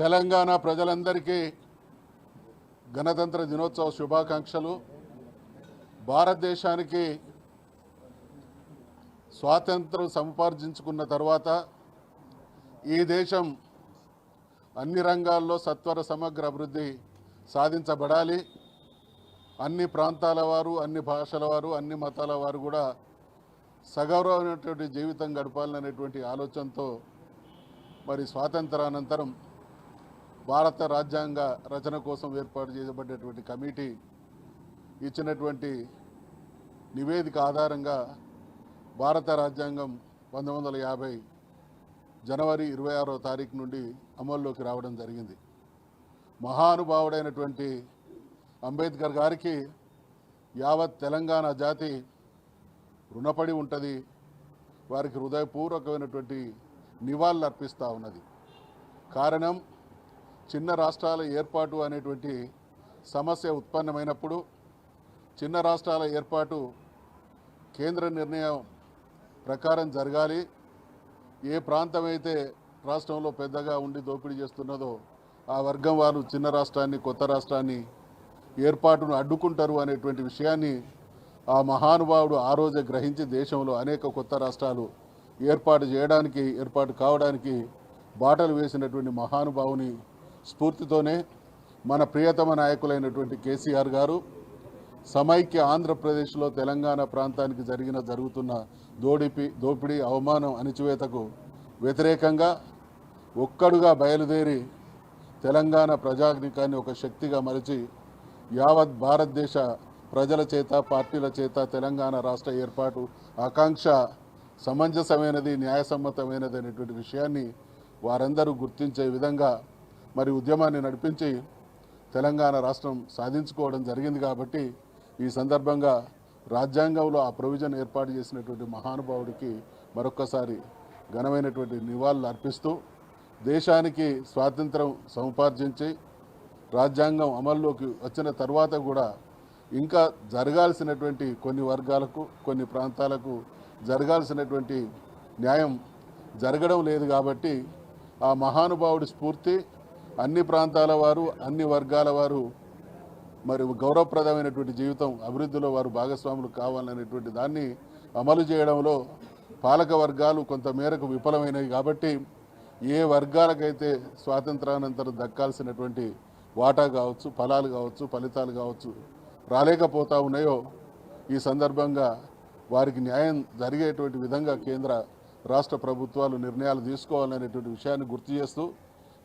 తెలంగాణ ప్రజలందరికీ గణతంత్ర దినోత్సవ శుభాకాంక్షలు. భారతదేశానికి స్వాతంత్రం సముపార్జించుకున్న తర్వాత ఈ దేశం అన్ని రంగాల్లో సత్వర సమగ్ర అభివృద్ధి సాధించబడాలి. అన్ని ప్రాంతాల వారు అన్ని భాషల వారు అన్ని మతాల వారు కూడా సగౌరవమైనటువంటి జీవితం గడపాలనేటువంటి ఆలోచనతో మరి స్వాతంత్రానంతరం భారత రాజ్యాంగ రచన కోసం ఏర్పాటు చేయబడ్డటువంటి కమిటీ ఇచ్చినటువంటి నివేదిక ఆధారంగా భారత రాజ్యాంగం పంతొమ్మిది వందల యాభై జనవరి ఇరవై ఆరో తారీఖు నుండి అమల్లోకి రావడం జరిగింది. మహానుభావుడైనటువంటి అంబేద్కర్ గారికి యావత్ తెలంగాణ జాతి రుణపడి ఉంటుంది. వారికి హృదయపూర్వకమైనటువంటి నివాళులు అర్పిస్తూ ఉన్నది. కారణం చిన్న రాష్ట్రాల ఏర్పాటు అనేటువంటి సమస్య ఉత్పన్నమైనప్పుడు చిన్న రాష్ట్రాల ఏర్పాటు కేంద్ర నిర్ణయం ప్రకారం జరగాలి. ఏ ప్రాంతం అయితే రాష్ట్రంలో పెద్దగా ఉండి దోపిడీ చేస్తున్నదో ఆ వర్గం వారు చిన్న రాష్ట్రాన్ని కొత్త రాష్ట్రాన్ని ఏర్పాటును అడ్డుకుంటారు అనేటువంటి విషయాన్ని ఆ మహానుభావుడు ఆ రోజే గ్రహించి దేశంలో అనేక కొత్త రాష్ట్రాలు ఏర్పాటు చేయడానికి ఏర్పాటు కావడానికి బాటలు వేసినటువంటి మహానుభావుని స్ఫూర్తితోనే మన ప్రియతమ నాయకులైనటువంటి కేసీఆర్ గారు సమైక్య ఆంధ్రప్రదేశ్లో తెలంగాణ ప్రాంతానికి జరిగిన జరుగుతున్న దోడిపి దోపిడీ అవమానం అణిచివేతకు వ్యతిరేకంగా ఒక్కడుగా బయలుదేరి తెలంగాణ ప్రజానికాన్ని ఒక శక్తిగా మలిచి యావత్ భారతదేశ ప్రజల చేత పార్టీల చేత తెలంగాణ రాష్ట్ర ఏర్పాటు ఆకాంక్ష సమంజసమైనది న్యాయసమ్మతమైనది అనేటువంటి విషయాన్ని వారందరూ గుర్తించే విధంగా మరి ఉద్యమాన్ని నడిపించి తెలంగాణ రాష్ట్రం సాధించుకోవడం జరిగింది కాబట్టి ఈ సందర్భంగా రాజ్యాంగంలో ఆ ప్రొవిజన్ ఏర్పాటు చేసినటువంటి మహానుభావుడికి మరొక్కసారి ఘనమైనటువంటి నివాళులు అర్పిస్తూ దేశానికి స్వాతంత్రం సముపార్జించి రాజ్యాంగం అమల్లోకి వచ్చిన తర్వాత కూడా ఇంకా జరగాల్సినటువంటి కొన్ని వర్గాలకు కొన్ని ప్రాంతాలకు జరగాల్సినటువంటి న్యాయం జరగడం లేదు కాబట్టి ఆ మహానుభావుడి స్ఫూర్తి అన్ని ప్రాంతాల వారు అన్ని వర్గాల వారు మరి గౌరవప్రదమైనటువంటి జీవితం అభివృద్ధిలో వారు భాగస్వాములు కావాలనేటువంటి దాన్ని అమలు చేయడంలో పాలక వర్గాలు కొంత మేరకు విఫలమైనవి కాబట్టి ఏ వర్గాలకైతే స్వాతంత్రానంతరం దక్కాల్సినటువంటి వాటా కావచ్చు ఫలాలు కావచ్చు ఫలితాలు కావచ్చు రాలేకపోతా ఉన్నాయో ఈ సందర్భంగా వారికి న్యాయం జరిగేటువంటి విధంగా కేంద్ర రాష్ట్ర ప్రభుత్వాలు నిర్ణయాలు తీసుకోవాలనేటువంటి విషయాన్ని గుర్తు చేస్తూ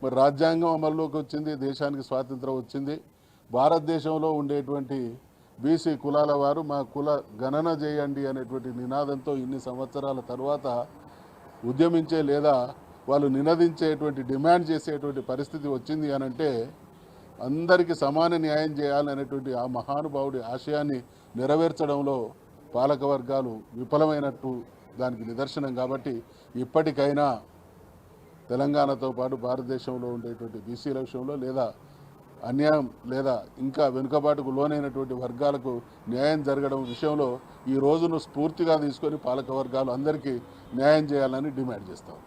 మరి రాజ్యాంగం అమల్లోకి వచ్చింది దేశానికి స్వాతంత్రం వచ్చింది. భారతదేశంలో ఉండేటువంటి బీసీ కులాల వారు మా కుల గణన చేయండి అనేటువంటి నినాదంతో ఇన్ని సంవత్సరాల తర్వాత ఉద్యమించే లేదా వాళ్ళు నినదించేటువంటి డిమాండ్ చేసేటువంటి పరిస్థితి వచ్చింది అని అంటే అందరికీ సమాన న్యాయం చేయాలనేటువంటి ఆ మహానుభావుడి ఆశయాన్ని నెరవేర్చడంలో పాలక వర్గాలు విఫలమైనట్టు దానికి నిదర్శనం కాబట్టి ఇప్పటికైనా తెలంగాణతో పాటు భారతదేశంలో ఉండేటువంటి బీసీల విషయంలో లేదా అన్యాయం లేదా ఇంకా వెనుకబాటుకు లోనైనటువంటి వర్గాలకు న్యాయం జరగడం విషయంలో ఈ రోజును స్ఫూర్తిగా తీసుకొని పాలక వర్గాలు అందరికీ న్యాయం చేయాలని డిమాండ్ చేస్తాం.